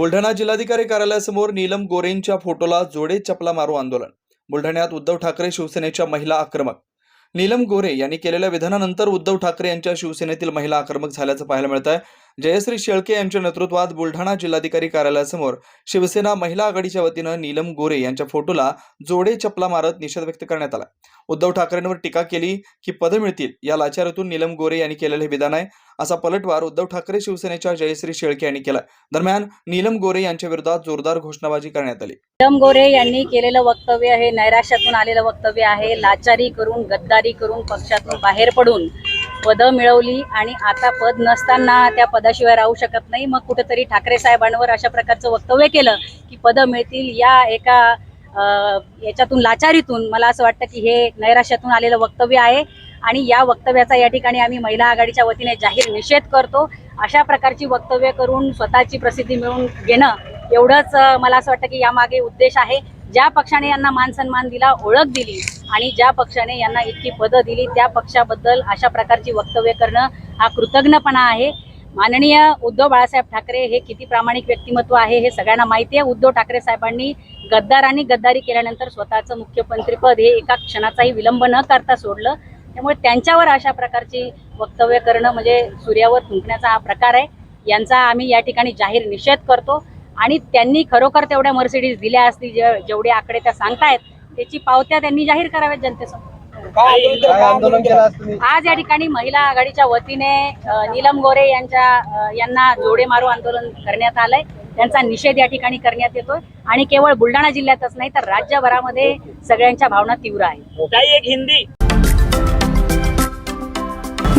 बुलढाणा जिल्हाधिकारी कार्यालयासमोर नीलम गोरेंच्या फोटोला जोडे चपला मारू आंदोलन. बुलढाण्यात उद्धव ठाकरे शिवसेनेच्या महिला आक्रमक. नीलम गोरे यांनी केलेल्या विधानानंतर उद्धव ठाकरे यांच्या शिवसेनेतील महिला आक्रमक झाल्याचं पाहायला मिळत आहे जयश्री शेळके यांच्या नेतृत्वात बुलढाणा जिल्हाधिकारी कार्यालयासमोर शिवसेना महिला आघाडीच्या वतीनं नीलम गोरे यांच्या फोटोला जोडे चपला मारत निषेध व्यक्त करण्यात आला. उद्धव ठाकरेंवर टीका केली की पदं मिळतील या लाचारातून नीलम गोरे यांनी केलेलं हे विधान आहे असा पलटवार उद्धव ठाकरे शिवसेनेच्या जयश्री शेळके यांनी केला. दरम्यान नीलम गोरे यांच्या विरोधात जोरदार घोषणाबाजी करण्यात आली. नीलम गोरे यांनी केलेलं वक्तव्य हे नैराश्यातून आलेलं वक्तव्य आहे लाचारी करून गद्दारी करून पक्षातून बाहेर पडून पदं मिळवली आणि आता पद नसताना त्या पदाशिवाय राहू शकत नाही. मग कुठेतरी ठाकरे साहेबांवर अशा प्रकारचं वक्तव्य केलं की पदं मिळतील या एका याच्यातून लाचारीतून मला असं वाटतं की हे नैराश्यातून आलेलं वक्तव्य आहे. आणि या वक्तव्याचा या ठिकाणी आम्ही महिला आघाडीच्या वतीने जाहीर निषेध करतो. अशा प्रकारची वक्तव्य करून स्वतःची प्रसिद्धी मिळवून घेणं एवढंच मला असं वाटतं की यामागे उद्देश आहे. ज्या पक्षाने यांना मान सन्मान दिला ओळख दिली आणि ज्या पक्षाने यांना इतकी पदं दिली त्या पक्षाबद्दल अशा प्रकारची वक्तव्य करणं हा कृतज्ञपणा आहे. माननीय उद्धव बाळासाहेब ठाकरे हे किती प्रामाणिक व्यक्तिमत्व आहे हे सगळ्यांना माहिती आहे. उद्धव ठाकरे साहेबांनी गद्दारांनी गद्दारी केल्यानंतर स्वतःचं मुख्यमंत्रीपद हे एका क्षणाचाही विलंब न करता सोडलं. त्यामुळे त्यांच्यावर अशा प्रकारची वक्तव्य करणं म्हणजे सूर्यावर थुंकण्याचा हा प्रकार आहे. यांचा आम्ही या ठिकाणी जाहीर निषेध करतो. आणि त्यांनी खरोखर तेवढ्या मर्सिडीज दिल्या असतील जे जेवढे आकडे त्या सांगतायत त्याची पावत्या त्यांनी जाहीर कराव्यात जनतेसमोर. आज या ठिकाणी महिला आघाडीच्या वतीने नीलम गोरे यांच्या यांना जोडे मारू आंदोलन करण्यात आलंय. त्यांचा निषेध या ठिकाणी करण्यात येतोय. आणि केवळ बुलढाणा जिल्ह्यातच नाही तर राज्यभरामध्ये सगळ्यांच्या भावना तीव्र आहेत. एक हिंदी.